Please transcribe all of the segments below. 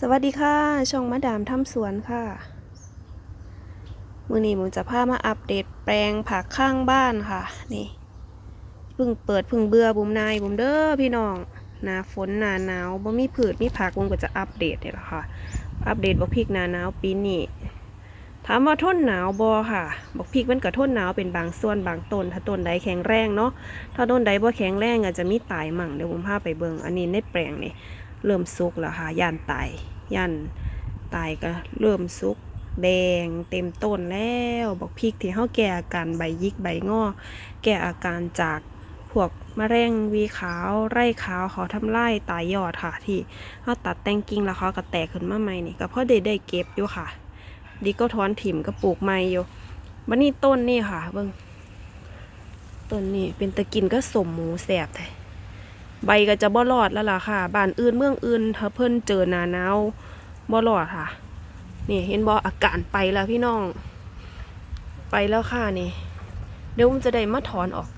สวัสดีค่ะ ช่องมาดามทำสวนค่ะ มือนี้ผมจะพามาอัปเดตแปลงผักข้างบ้านค่ะ นี่เพิ่งเปิดเพิ่งเบื่อบุมนายบุมเด้อพี่น้องหนาฝนหนาหนาวบ่มีผืดมีผักบุมก็จะอัปเดตนี่แหละค่ะ อัปเดตบอกพริกหนาหนาวปีนี้ถามว่าทนหนาวบอค่ะ บอกพริกมันก็ทนหนาวเป็นบางส่วนบางต้น ถ้าต้นใดแข็งแรงเนาะถ้าต้นใดบ่แข็งแรงอาจจะมีตายมั่งเดี๋ยวผมพาไปเบิงอันนี้ในแปลงนี่ เริ่มสุกแล้วค่ะย่านตายย่านตายก็เริ่มสุกแดงเต็มต้นแล้วบอกพริกที่เขาแก้อาการใบยิกใบงอ แก้อาการจากพวกมะเร็งวีขาวไร่ขาวเขาทำลายตายยอดค่ะ ที่เขาตัดแต่งกิ่งแล้วเขาก็แตกขึ้นมาใหม่นี่ก็เพราะได้ได้เก็บอยู่ค่ะ ดีก็ถอนถิ่มก็ปลูกใหม่อยู่บันนี้ต้นนี่ค่ะเบิ่งต้นนี่เป็นตะกินก็สมหมูแสบแท้ ใบก็จะบ่รอดแล้วล่ะค่ะบ้านอื่นเมืองอื่นถ้าเพิ่นเจอหนาหนาวบ่รอดค่ะนี่เห็นบ่อาการไปแล้วพี่น้อง ไปแล้วค่ะนี่ เดี๋ยวผมจะได้มาถอนออก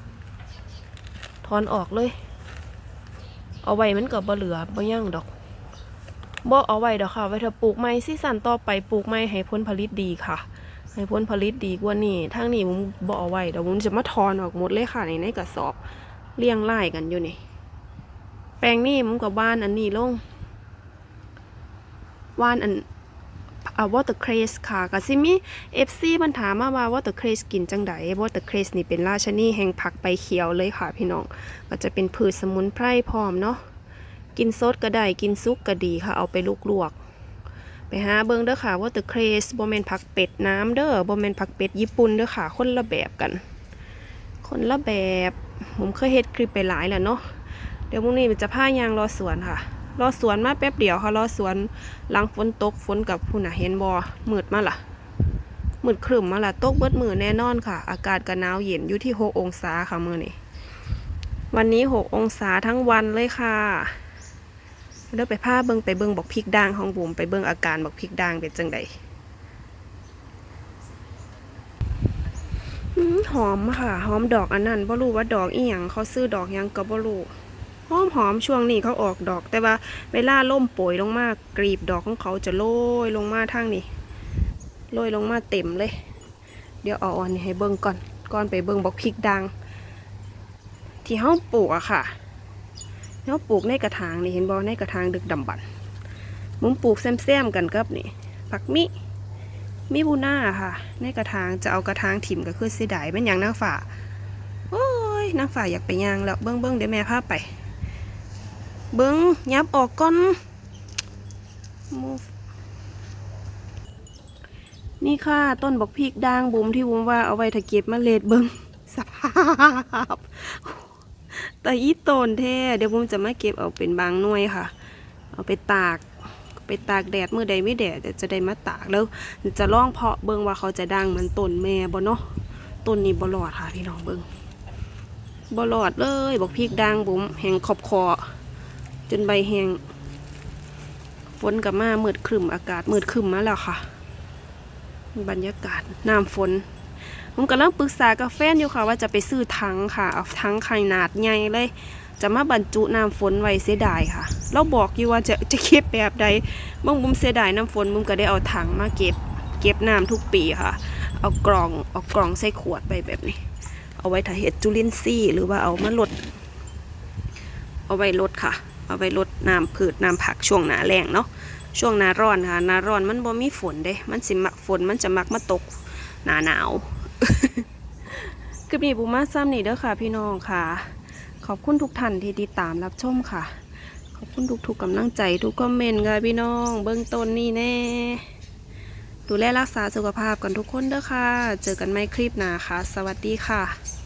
ถอนออกเลย เอาไว้มันก็บ่เหลือบ่ยั่งดอกบ่เอาไว้ดอกค่ะ ไว้ถ้าปลูกไม้ซีซั่นต่อไปปลูกไม้ให้ผลผลิตดีค่ะ ให้ผลผลิตดีกว่านี้ทางนี้ผมบ่เอาไว้เดี๋ยวผมจะมาถอนออกหมดเลยค่ะในในกระสอบเรียงรายกันอยู่นี่ แปลงนี่มันกับว่านอันนี้ลงว่านอันอ่าวอเตอร์เครสค่ะกับซิมีเอฟซีมันถามมาว่าวอเตอร์เครสกินจังไดวอเตอร์เครสนี่เป็นราชนีแห่งผักใบเขียวเลยค่ะพี่น้อง ก็จะเป็นพืชสมุนไพรพร้อมเนาะกินสดก็ได้กินซุกก็ดีค่ะ เอาไปลวกๆไปหาเบิ่งเด้อค่ะวอเตอร์เครสบ่แม่นผักเป็ดน้ำเด้อบ่แม่นผักเป็ดญี่ปุ่นเด้อค่ะ คนละแบบกัน คนละแบบ ผมเคยเฮ็ดคลิปไปหลายแล้วเนาะ เดี๋ยวพรุ่งนี้จะพายางรอสวนค่ะ รอสวนมาแป๊บเดียวค่ะ รอสวนหลังฝนตกฝนกับผู้น่ะเห็นบอมืดมาล่ะมืดครึมมาล่ะตกเบิดมือแน่นอนค่ะ อากาศก็หนาวเย็นอยู่ที่หกองศาค่ะมือนี้วันนี้หกองศาทั้งวันเลยค่ะเดี๋ยวไปผ้าเบิงไปเบิงบอกพริกด่างของบุ๋มไปเบิงอาการบอกพริกด่างเป็นจังใดหอมค่ะ หอมดอกอันนั้นบ่รู้ว่าดอกอีหยังเขาซื้อดอกยังก็บ่รู้ หอมหอมช่วงนี้เขาออกดอก แต่ว่าเวลาล่มโปรยลงมากรีบดอกของเขาจะโรยลงมาทางนี้โรยลงมาเต็มเลย เดี๋ยวเอาอันนี้ให้เบิ่งก่อนก่อนไปเบิ่งบอกพริกดัง ที่เขาปลูกอะค่ะเขาปลูกในกระถางนี่เห็นบอในกระถางดึกดำบรรพ์มุมปลูกแซมๆกันกับนี่ผักมิมิบูน่าค่ะ ในกระถางจะเอากระถางถิ่มก็คือเสียดายเป็นอย่างนางฝ่าโอ้ยนางฝ่าอยากไปย่างแล้วเบิ้งเบิ้งเดี๋ยวแม่พาไป เบิ้งยับออกก่อน Move นี่ค่ะต้นบอกพริกด่างบุ๋มที่บุ๋มว่าเอาไว้ถ้าเก็บเมาเล็ดเบิ้งสภาพแต่อีต้นแท้เดี๋ยวบุ๋มจะมาเก็บเอาเป็นบางหน่วยค่ะ เอาไปตากไปตากแดดเมื่อใดไม่แดดจะได้มาตากแล้ว จะลองเพาะเบิ้งว่าเขาจะดังเหมือนต้นแม่บ่เนาะต้นนี้บ่รอดค่ะพี่น้องเบิ้งบ่รอดเลยบอกพริกด่างบุ๋มแห่งขอบคอ จนใบแห้งฝนกับมาเมืดครึมอากาศเมืดครึมมาแล้วค่ะ บรรยากาศน้ำฝนผมกำลังปรึกษากับแฟนอยู่ค่ะ ว่าจะไปซื้อถังค่ะ เอาถังขนาดใหญ่เลย จะมาบรรจุน้ำฝนไว้เสียดายค่ะ เราบอกอยู่ว่าจะจะเก็บแบบใดบางบุมเสียดายน้ำฝนบุมก็ได้เอาถังมาเก็บ เก็บน้ำทุกปีค่ะ เอากล่องเอากล่องใส่ขวดไปแบบนี้ เอาไว้ถ้าเห็ดจุลินทรีย์หรือว่าเอามาลด เอาไว้ลดค่ะ เอาไว้ลดน้ำพืชน้ำผักช่วงหนาแรงเนาะช่วงหนาร้อนค่ะหนาร้อนมันบ่มีฝนเด้ มันสิมักฝนมันจะมักมาตกหนาหนาวคลิปนี้บูมาซ้ำนี่เด้อค่ะ พี่น้องค่ะ ขอบคุณทุกท่านที่ติดตามรับชมค่ะ ขอบคุณทุกๆกำลังใจทุกคอมเมนต์ค่ะพี่น้อง เบื้องต้นนี่แน่ ดูแลรักษาสุขภาพกันทุกคนเด้อค่ะ เจอกันใหม่คลิปหน้าค่ะ สวัสดีค่ะ